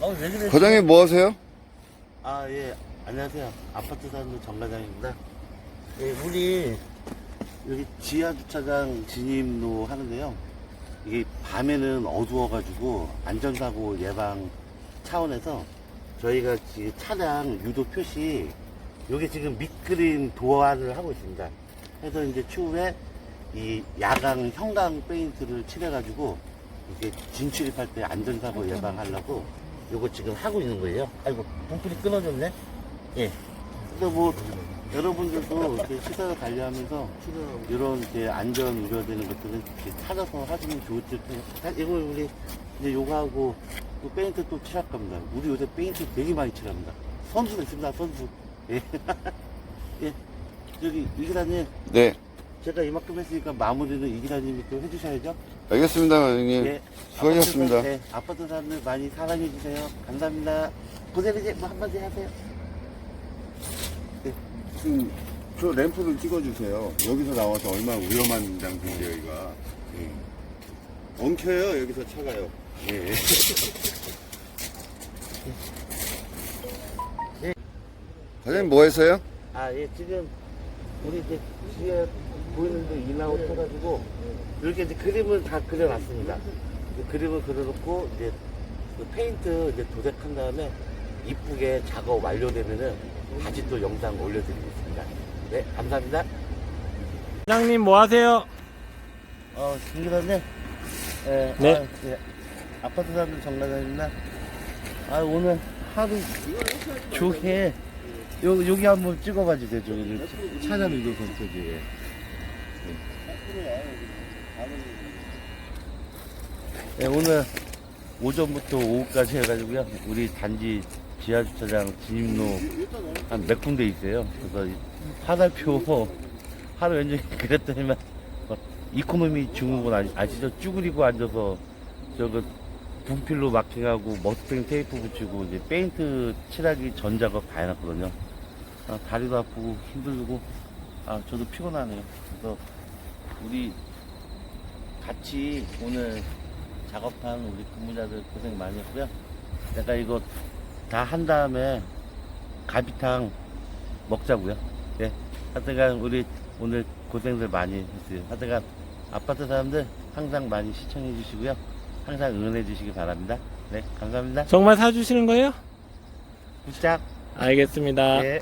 어, 왜 그래? 과장님 뭐 하세요? 아, 예. 안녕하세요. 아파트 사는 정과장입니다. 예, 우리 여기 지하 주차장 진입로 하는데요. 이게 밤에는 어두워가지고 안전사고 예방 차원에서 저희가 지금 차량 유도 표시 여기 지금 밑그림 도안을 하고 있습니다. 그래서 이제 추후에 이 야광 형광 페인트를 칠해가지고 이게 진출입할 때 안전사고 예방하려고 요거 지금 하고 있는 거예요. 아이고 봉풀이 끊어졌네. 예. 근데 뭐 여러분들도 이렇게 시설을 관리하면서 이런 이렇게 안전 우려되는 것들은 이렇게 찾아서 하시면 좋을 듯 해요. 아, 이거 우리 이제 요거 하고 또 페인트 또 칠할 겁니다. 우리 요새 페인트 되게 많이 칠합니다. 선수도 있습니다. 선수. 예. 예. 여기 이 기사님 네, 제가 이만큼 했으니까 마무리는 이 기사님이 또 해주셔야죠. 알겠습니다, 과장님. 예. 수고하셨습니다. 네, 아파트 사람들 많이 사랑해주세요. 감사합니다. 고생이지 뭐 한마디 하세요. 지금 저 램프를 찍어주세요. 여기서 나와서 얼마나 위험한 장소인데 여기가. 예. 엉켜요, 여기서 차가요. 예. 과장님 뭐 했어요? 아, 예, 지금 우리 이제 뒤에 보이는데 인아웃 해가지고 이렇게 이제 그림을 다 그려놨습니다. 그림을 그려놓고 이제 그 페인트 이제 도색한 다음에 이쁘게 작업 완료되면은 다시 또 영상 올려드리고 있습니다. 네, 감사합니다. 사장님 뭐 하세요? 어, 김기사님. 예, 네. 아, 예. 아파트 사는 정과장입니다. 아, 오늘 하루 좋게 요, 여기 한번 찍어봐 주세요. 저기 차량 유도 선택이. 네, 오늘 오전부터 오후까지 해가지고요. 우리 단지 지하주차장 진입로 한 몇 군데 있어요. 그래서 이 화살표 하루 왠지 그랬더니만 막 이코노미 증후군 아시, 아시죠? 쭈그리고 앉아서 저거 분필로 마킹하고 머스탱 테이프 붙이고 이제 페인트 칠하기 전 작업 다 해놨거든요. 아, 다리도 아프고 힘들고 아 저도 피곤하네요. 그래서 우리 같이 오늘 작업한 우리 근무자들 고생 많이 했고요. 내가 이거 다 한 다음에 갈비탕 먹자고요. 예. 하여튼간 우리 오늘 고생들 많이 했어요. 하여튼간 아파트 사람들 항상 많이 시청해 주시고요. 항상 응원해 주시기 바랍니다. 네, 감사합니다. 정말 사주시는 거예요? 굿짝. 알겠습니다. 예.